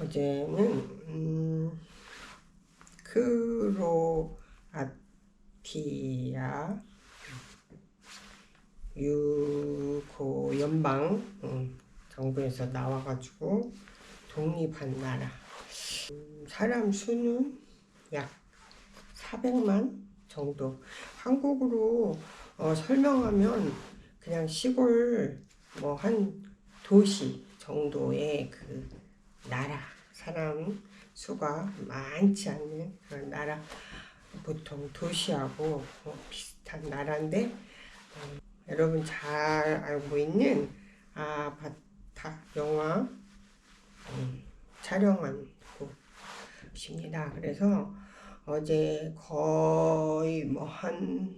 어제는 음, 크로아티아 유고 연방 음, 정부에서 나와가지고 독립한 나라. 음, 사람 수는 약 400만 정도. 한국으로 어, 설명하면 그냥 시골 뭐 한 도시 정도의 그 나라 사람 수가 많지 않는 그런 나라 보통 도시하고 어, 비슷한 나라인데 어, 여러분 잘 알고 있는 아바타 영화 음, 촬영한 곳입니다. 그래서 어제 거의 뭐한만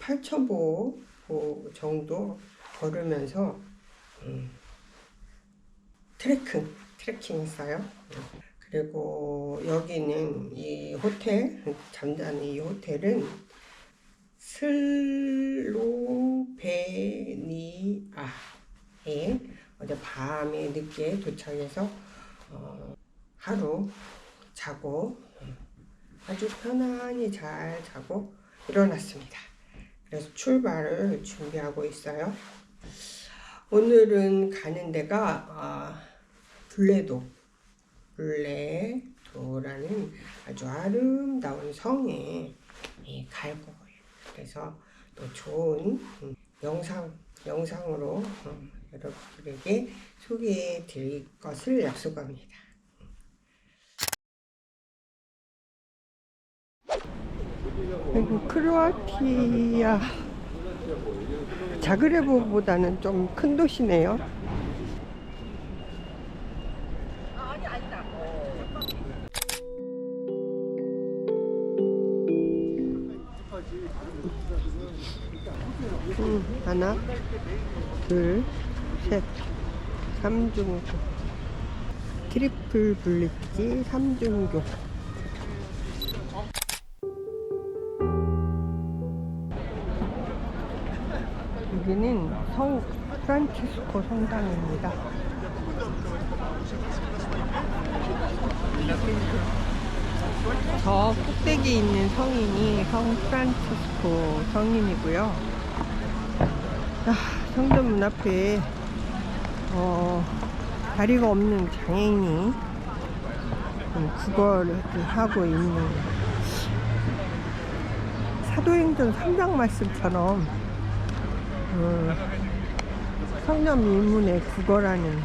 팔천 보 정도 걸으면서 음, 트레킹 트레킹 했어요. 그리고 여기는 이 호텔 잠자는 이 호텔은 슬로베니아에 어제 밤에 늦게 도착해서 어, 하루 자고 어, 아주 편안히 잘 자고 일어났습니다. 그래서 출발을 준비하고 있어요. 오늘은 가는 데가 아, 블레도 블레도라는 아주 아름다운 성에 예, 갈 거예요. 그래서 또 좋은 음, 영상 영상으로 어, 여러분들에게 소개해 드릴 것을 약속합니다. 그리고 크로아티아 자그레브보다는 좀 큰 도시네요. 음, 하나, 둘, 셋, 삼중교. 트리플 블리지 삼중교. 여기는 성 프란치스코 성당입니다. 저 꼭대기 있는 성인이 성 프란치스코 성인이고요. 아, 성전 문 앞에 어, 다리가 없는 장애인이 좀 구걸을 하고 있는 사도행전 3장 말씀처럼 어, 성전 밀문에 구걸하는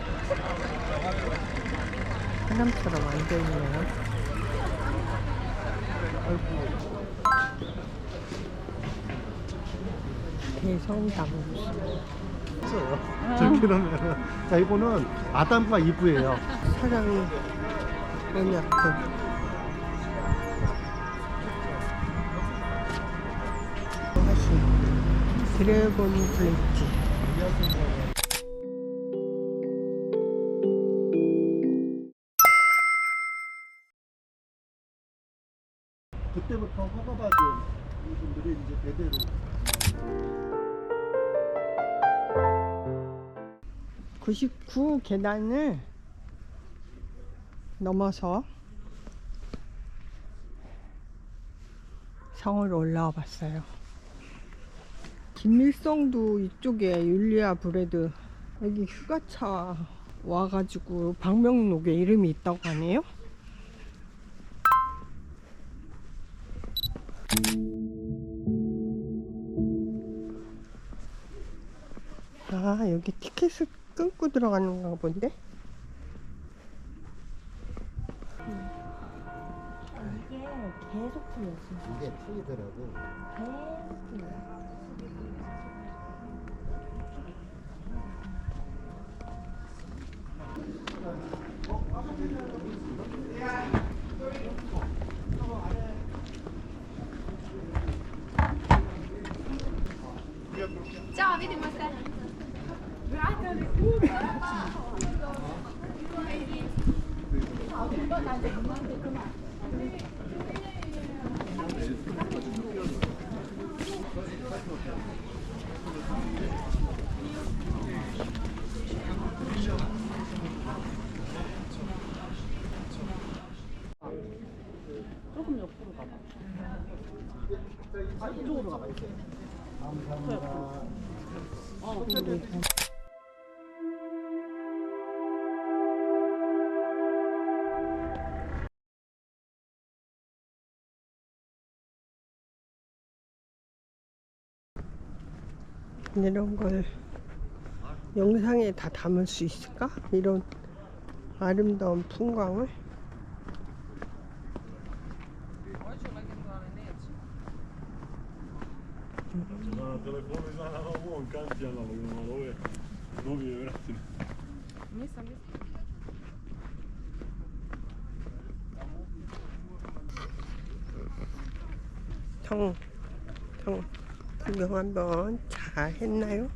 사람처럼 앉아있네요. 대성당. 있어요. 저기는 자 이거는 아담과 이브예요. 사랑이. 다시 드래곤 블리지. 그때부터 허가받은 이분들이 이제 대대로 99 계단을 넘어서 성을 올라와 봤어요. 김일성도 이쪽에 율리아 브레드 여기 휴가차 와가지고 방명록에 이름이 있다고 하네요. 아 여기 티켓을 끊고 들어가는 건가 본데? 이게 계속 틀렸어. 이게 틀리더라고. 계속 틀려. 조금 옆으로 가봐. 아, 이쪽으로 가봐, 이제. 감사합니다. 어, 음. 이런 걸 영상에 다 담을 수 있을까? 이런 아름다운 풍광을. 정, 정 구경 한번 잘 했나요?